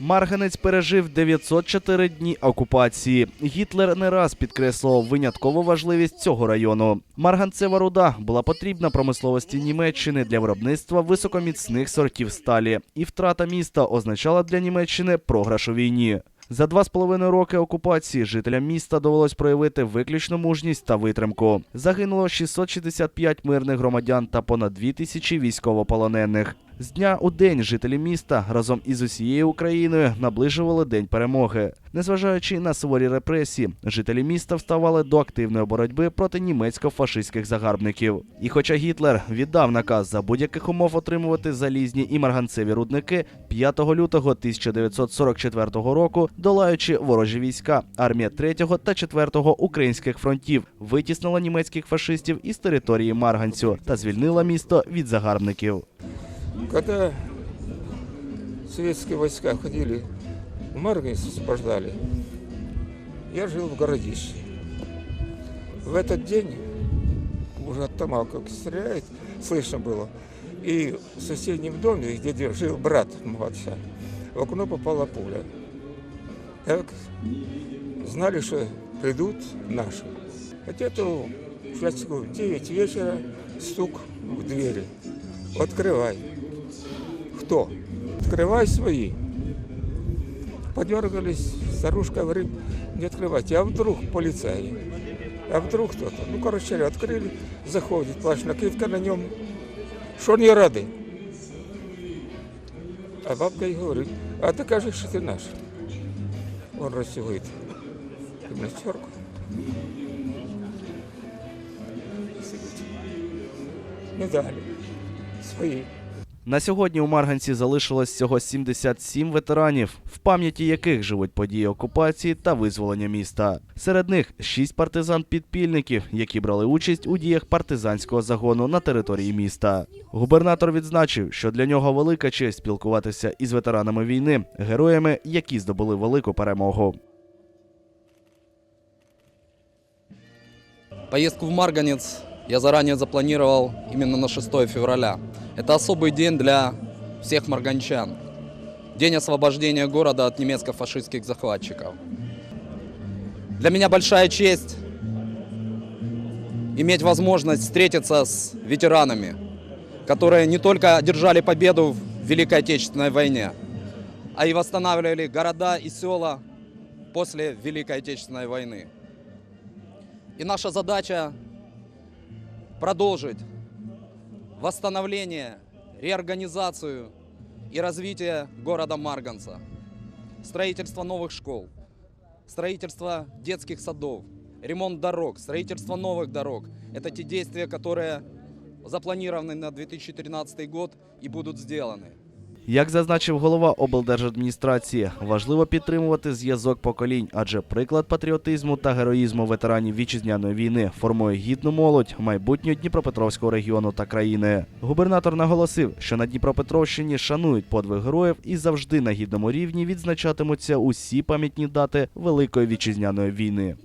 Марганець пережив 904 дні окупації. Гітлер не раз підкреслював виняткову важливість цього району. Марганцева руда була потрібна промисловості Німеччини для виробництва високоміцних сортів сталі, і втрата міста означала для Німеччини програш у війні. За два з половиною роки окупації жителям міста довелось проявити виключну мужність та витримку. Загинуло 665 мирних громадян та понад 2 тисячі військовополонених. З дня у день жителі міста разом із усією Україною наближували день перемоги. Незважаючи на суворі репресії, жителі міста вставали до активної боротьби проти німецько-фашистських загарбників. І хоча Гітлер віддав наказ за будь-яких умов отримувати залізні і марганцеві рудники, 5 лютого 1944 року, долаючи ворожі війська, армія 3 та 4 українських фронтів витіснила німецьких фашистів із території Марганцю та звільнила місто від загарбників. Когда советские войска ходили в Марганец, освобождали, я жил в городище. В этот день уже от Тамалка стреляет, слышно было. И в соседнем доме, где жил брат отца, в окно попала пуля. Так знали, что придут наши. Где-то часиков 9 вечера стук в двери. Открывай. Кто? Открывай свои. Подергались, старушка говорит, не открывайте. А вдруг полицаи? А вдруг кто-то? Ну, короче, открыли, заходит, плащ накидка на нем. Что не рады? А бабка ей говорит, а докажи, что ты наш. Он расстегивает гимнастерку. Медали свои. На сьогодні у Марганці залишилось всього 77 ветеранів, в пам'яті яких живуть події окупації та визволення міста. Серед них шість партизан-підпільників, які брали участь у діях партизанського загону на території міста. Губернатор відзначив, що для нього велика честь спілкуватися із ветеранами війни, героями, які здобули велику перемогу. Поездку в Марганец я заранее запланировал именно на 6 февраля. Это особый день для всех марганчан. День освобождения города от немецко-фашистских захватчиков. Для меня большая честь иметь возможность встретиться с ветеранами, которые не только одержали победу в Великой Отечественной войне, а и восстанавливали города и села после Великой Отечественной войны. И наша задача продолжить восстановление, реорганизацию и развитие города Марганца. Строительство новых школ, строительство детских садов, ремонт дорог, строительство новых дорог. Это те действия, которые запланированы на 2013 год и будут сделаны. Як зазначив голова облдержадміністрації, важливо підтримувати зв'язок поколінь, адже приклад патріотизму та героїзму ветеранів вітчизняної війни формує гідну молодь майбутнього Дніпропетровського регіону та країни. Губернатор наголосив, що на Дніпропетровщині шанують подвиг героїв і завжди на гідному рівні відзначатимуться усі пам'ятні дати Великої вітчизняної війни.